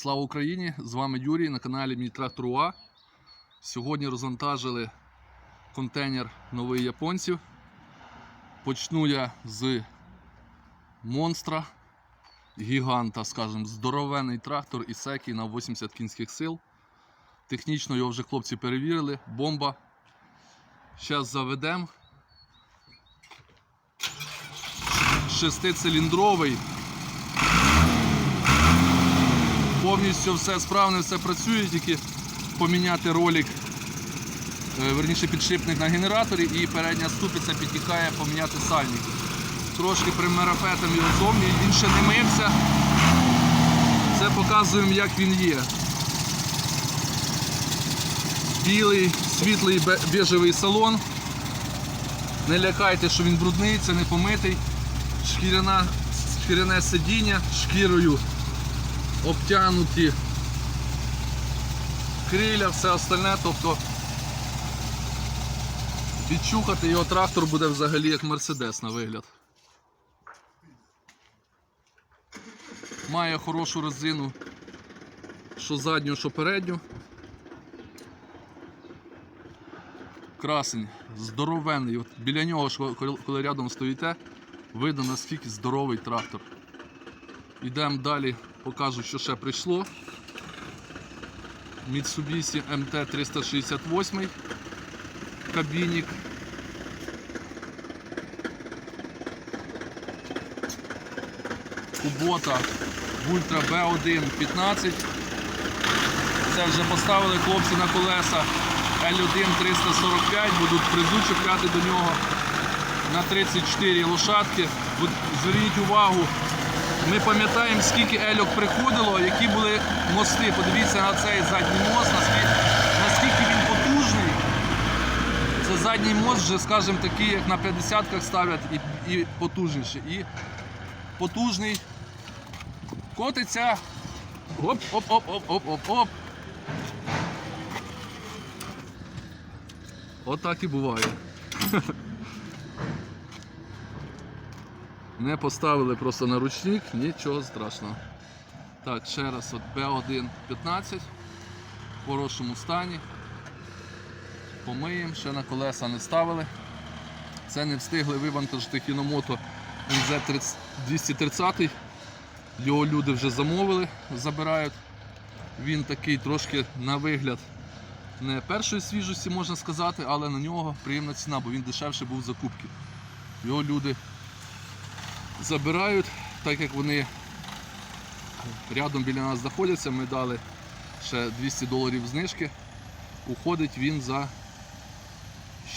Слава Україні! З вами Юрій на каналі Мій Трактор УА. Сьогодні розвантажили контейнер нових японців. Почну я з монстра, гіганта, скажімо, здоровенний трактор Ісекі на 80 кінських сил. Технічно його вже хлопці перевірили, бомба. Зараз заведемо. Шестициліндровий. Повністю все справне, все працює, тільки поміняти ролик, е, верніше підшипник на генераторі і передня ступиця підтікає поміняти сальник. Трошки примерафетом його зовні, він ще не мився. Це показуємо, як він є. Білий, світлий бежевий салон. Не лякайте, що він брудний, це не помитий. Шкіряне сидіння, шкірою обтянуті криля, все остальне, тобто відчухати його трактор буде взагалі як Мерседес на вигляд. Має хорошу резину, що задню, що передню. Красень, здоровенний. От біля нього, коли рядом стоїте, видно наскільки здоровий трактор. Йдемо далі, покажу, що ще прийшло. Mitsubishi MT368 кабінік. Кубота Ultra B1 15. Це вже поставили хлопці на колеса L1 345, будуть призу чіпляти до нього на 34 лошадки. Зверніть увагу, ми пам'ятаємо, скільки ельок приходило, які були мости. Подивіться на цей задній мост, наскільки, наскільки він потужний. Це задній мост вже, скажімо, такий, як на 50-ках ставлять, і, і потужніший. І потужний котиться. Оп, оп, оп, оп, оп, оп, оп. Отак і буває. Не поставили просто на ручник, нічого страшного. Так, ще раз от B1 15 в хорошому стані. Помиємо, ще на колеса не ставили. Це не встигли вивантажити кіномото NZ 230. Його люди вже замовили, забирають. Він такий трошки на вигляд не першої свіжості, можна сказати, але на нього приємна ціна, бо він дешевше був в закупки. Його люди забирають, так як вони рядом біля нас знаходяться, ми дали ще 200 доларів знижки. Уходить він за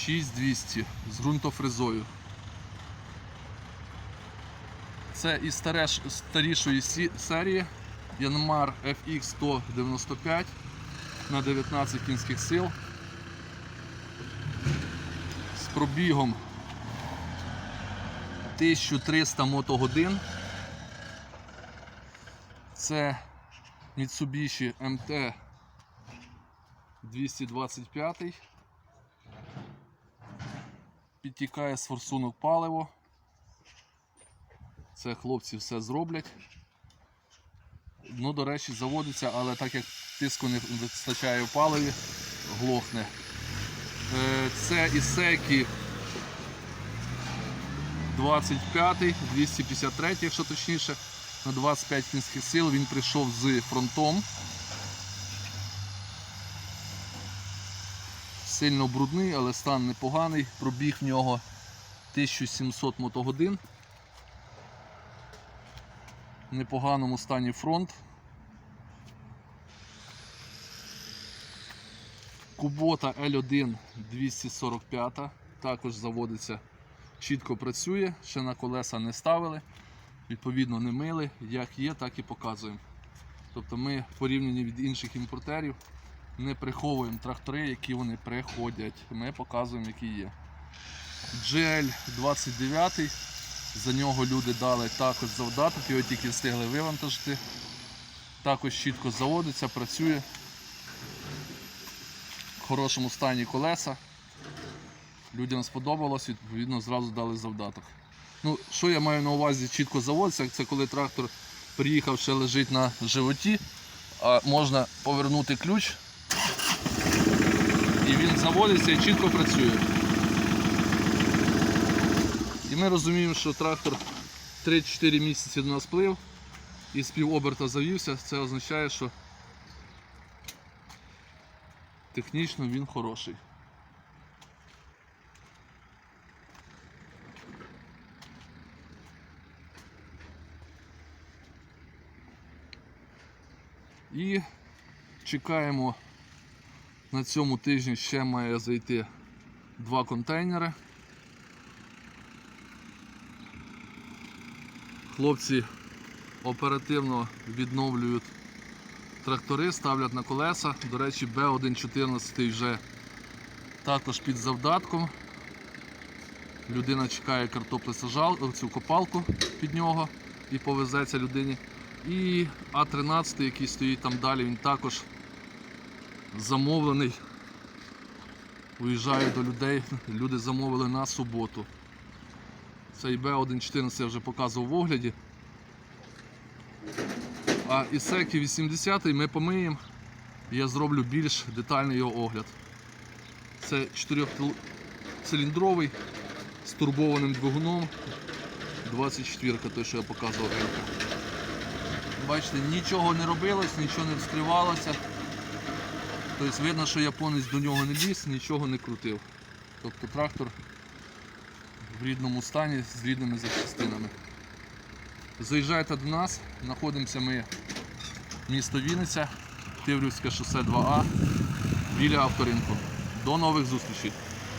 6200 з ґрунтофрезою. Це із старішої серії Yanmar FX 195 на 19 кінських сил з пробігом 1300 мотогодин. Це Mitsubishi MT 225. Підтікає з форсунок паливо. Це хлопці все зроблять. Ну, до речі, заводиться, але так як тиску не вистачає в паливі, глохне. Е, Це Ісекі 25, 253, якщо точніше, на 25 кінських сил. Він прийшов з фронтом. Сильно брудний, але стан непоганий. Пробіг в нього 1700 мотогодин. В непоганому стані фронт. Кубота L1 245, також заводиться, чітко працює, ще на колеса не ставили, відповідно не мили, як є, так і показуємо. Тобто ми порівняні від інших імпортерів не приховуємо трактори, які вони приходять. Ми показуємо, які є. GL 29, за нього люди дали також завдаток, його тільки встигли вивантажити. Також чітко заводиться, працює в хорошому стані колеса. Людям сподобалось, відповідно, зразу дали завдаток. Ну, що я маю на увазі чітко заводиться, це коли трактор приїхав, ще лежить на животі, а можна повернути ключ. І він заводиться і чітко працює. І ми розуміємо, що трактор 3-4 місяці до нас плив і з півоберта завівся. Це означає, що технічно він хороший. І чекаємо на цьому тижні ще має зайти два контейнери. Хлопці оперативно відновлюють трактори, ставлять на колеса. До речі, Б114 вже також під завдатком. Людина чекає картоплесажал, цю копалку під нього і повезеться людині. І А13, який стоїть там далі, він також замовлений. Уїжджає до людей. Люди замовили на суботу. Цей Б114 я вже показував в огляді. А Ісекі 80 ми помиємо. Я зроблю більш детальний його огляд. Це 4-циліндровий з турбованим двигуном. 24 той, що я показував. Бачите, нічого не робилось, нічого не вскривалося. Тобто видно, що японець до нього не ліз, нічого не крутив. Тобто трактор в рідному стані з рідними запчастинами. Заїжджайте до нас, знаходимося ми місто Вінниця, Тиврівське шосе 2А біля авторинку. До нових зустрічей!